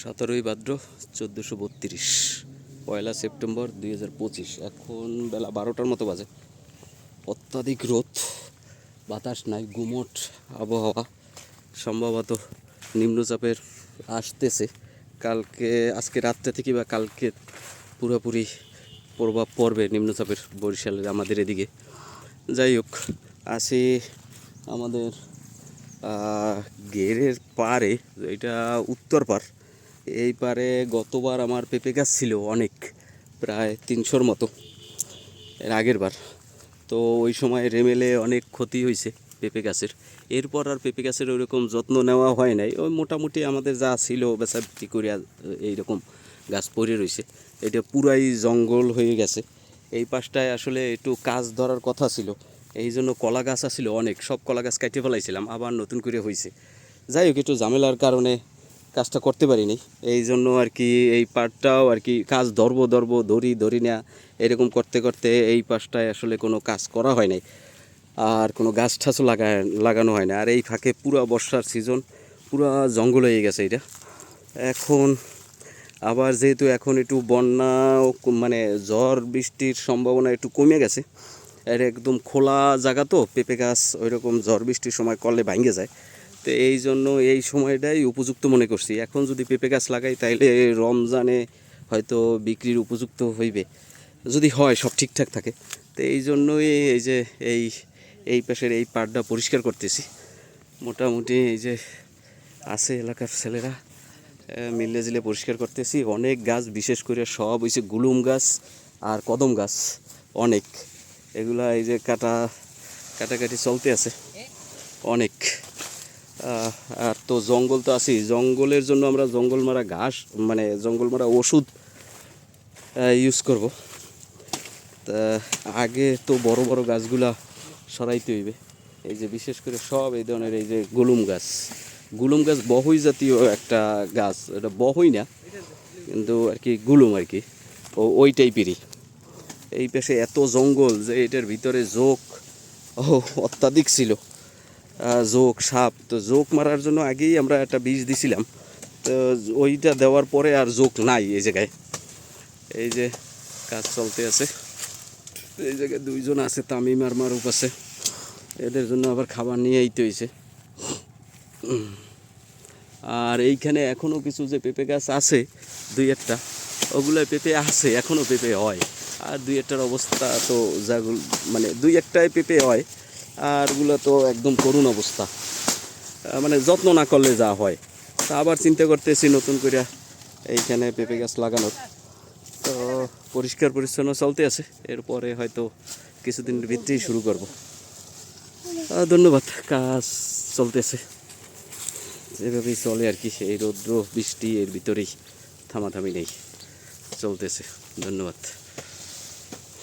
সতেরোই ভাদ্র চোদ্দোশো বত্রিশ, পয়লা সেপ্টেম্বর দুই হাজার পঁচিশ, এখন বেলা বারোটার মতো বাজে। অত্যাধিক রোদ, বাতাস নাই, গুমট আবহাওয়া সম্ভবত নিম্নচাপের আসতেছে। কালকে, আজকে রাত্রে থেকে বা কালকে পুরোপুরি প্রভাব পড়বে নিম্নচাপের বরিশালের আমাদের এদিকে। যাই হোক আসি আমাদের গেরের পারে এটা উত্তর পার এই পারে গতবার আমার পেঁপে গাছ ছিল অনেক, প্রায় তিনশোর মতো, এর আগের বার। তো ওই সময় রেমেলে অনেক ক্ষতি হয়েছে পেঁপে গাছের। এরপর আর পেঁপে গাছের ওইরকম যত্ন নেওয়া হয় নাই। ওই মোটামুটি আমাদের যা ছিল বেচা বিক্রি করিয়া এইরকম গাছ পড়ে রয়েছে এটা পুরাই জঙ্গল হয়ে গেছে। এই পাশটায় আসলে একটু কাজ ধরার কথা ছিল। এই জন্য কলা গাছ আছিল অনেক, সব কলা গাছ কাটিয়ে ফেলাইছিলাম, আবার নতুন করে হয়েছে যাই হোক, একটু ঝামেলার কারণে কাজটা করতে পারিনি এই জন্য আর কি এই পাটটাও আর কি কাজ ধরবো ধরবো, ধরি ধরি না, এরকম করতে করতে এই পাশটায় আসলে কোনো কাজ করা হয় নাই। আর কোনো গাছ ঠাছও লাগা, লাগানো হয় না। আর এই ফাঁকে পুরো বর্ষার সিজন পুরো জঙ্গল হয়ে গেছে এটা। এখন আবার যেহেতু এখন একটু বন্যা মানে ঝড় বৃষ্টির সম্ভাবনা একটু কমে গেছে আর একদম খোলা জায়গা তো, পেঁপে গাছ ওই রকম ঝড় বৃষ্টির সময় করলে ভাঙে যায়। তো এই জন্য এই সময়টাই উপযুক্ত মনে করছি। এখন যদি পেঁপে গাছ লাগাই, তাইলে রমজানে হয়তো বিক্রির উপযুক্ত হইবে। যদি হয়, সব ঠিকঠাক থাকে। তো এই জন্যই এই যে এই এই পাশের এই পাড়টা পরিষ্কার করতেছি। মোটামুটি এই যে আছে এলাকার ছেলেরা মিলে জিলে পরিষ্কার করতেছি। অনেক গাছ, বিশেষ করে সব হয়েছে গুলুম গাছ আর কদম গাছ, অনেক। এগুলা এই যে কাটা, কাটাকাটি চলতে আছে। অনেক। আর তো জঙ্গল তো আছেই। জঙ্গলের জন্য আমরা জঙ্গল মারা ঘাস মানে জঙ্গল মারা ওষুধ ইউজ করব। তা আগে তো বড় বড় গাছগুলা সরাইতে হইবে। এই যে বিশেষ করে সব এই ধরনের এই যে গুলুম গাছ। গুলুম গাছ বহই জাতীয় একটা গাছ। এটা বহই না, কিন্তু আর কি গুলুম আর কি। ও, ওই টাইপেরই। এই পাশে এত জঙ্গল যে এটার ভিতরে জোক ও, অত্যাধিক ছিল। জোক সাপ। তো জোক মারার জন্য আগেই আমরা একটা বীজ দিছিলাম। তো ওইটা দেওয়ার পরে আর জোক নাই এই জায়গায়। এই যে কাজ চলতে আছে। এই জায়গায় দুইজন আছে, তামিম আর মারুফ আছে। এদের জন্য আবার খাবার নিয়ে আইতে হয়েছে আর এইখানে এখনও কিছু যে পেঁপে গাছ আছে, দুই একটা, ওগুলো পেঁপে আছে এখনও পেঁপে হয়। আর দুই একটার অবস্থা তো যাগুলো মানে দুই একটাই পেঁপে হয়। আর ওগুলো তো একদম করুণ অবস্থা। মানে যত্ন না করলে যা হয়। তা আবার চিন্তা করতেছি নতুন করে এইখানে পেঁপে গাছ লাগানোর। তো পরিষ্কার পরিচ্ছন্ন চলতে আছে। এরপরে হয়তো কিছুদিনের ভিতরেই শুরু করব। ধন্যবাদ। কাজ চলতেছে। যেভাবেই চলে আর কি, এই রৌদ্র, বৃষ্টি, এর ভিতরেই থামাথামি নেই। চলতেছে। ধন্যবাদ।